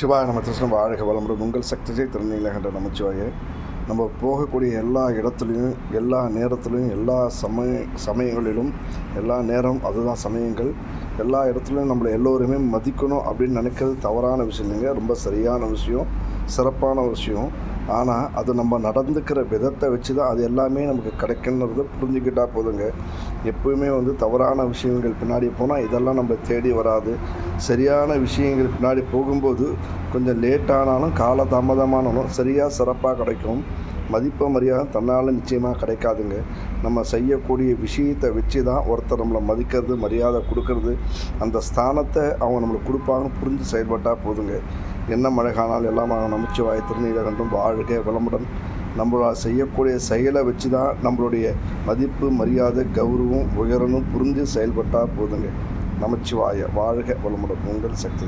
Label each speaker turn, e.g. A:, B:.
A: சிவாய நம்ம கிருஷ்ணன் வாழ்க வளமுடன். உங்கள் சக்திஜை திருநீலகண்ட நமச்சிவாய. நம்ம போகக்கூடிய எல்லா இடத்துலையும் எல்லா நேரத்துலையும் எல்லா சமய சமயங்களிலும் எல்லா நேரம் அதுதான் சமயங்கள். எல்லா இடத்துலையும் நம்மளை எல்லோருமே மதிக்கணும் அப்படின்னு நினைக்கிறது தவறான விஷயம் இல்லைங்க ரொம்ப சரியான விஷயம் சிறப்பான விஷயம். ஆனால் அது நம்ம நடந்துக்கிற விதத்தை வச்சு தான் அது எல்லாமே நமக்கு கிடைக்குன்றத புரிஞ்சுக்கிட்டால் போதுங்க. எப்பவுமே வந்து தவறான விஷயங்கள் பின்னாடி போனால் இதெல்லாம் நம்ம தேடி வராது. சரியான விஷயங்கள் பின்னாடி போகும்போது கொஞ்சம் லேட் ஆனாலும் காலதாமதமானாலும் சரியாக சிறப்பாக கிடைக்கும். மதிப்பு மரியாதை தன்னால் நிச்சயமாக கிடைக்காதுங்க. நம்ம செய்யக்கூடிய விஷயத்தை வச்சு தான் ஒருத்தர் நம்மளை மதிக்கிறது மரியாதை கொடுக்கறது. அந்த ஸ்தானத்தை அவங்க நம்மளுக்கு கொடுப்பாங்கன்னு புரிஞ்சு செயல்பட்டால் போதுங்க. என்ன மழை காணால் எல்லாம் நமச்சிவாய திருநீலகண்டும் வாழ்க வளமுடன். நம்மளால் செய்யக்கூடிய செயலை வச்சு தான் நம்மளுடைய மதிப்பு மரியாதை கௌரவம் உயரணும் புரிஞ்சு செயல்பட்டால் போதுங்க. நமச்சிவாய வாழ்க வளமுடன். உங்கள் சக்தி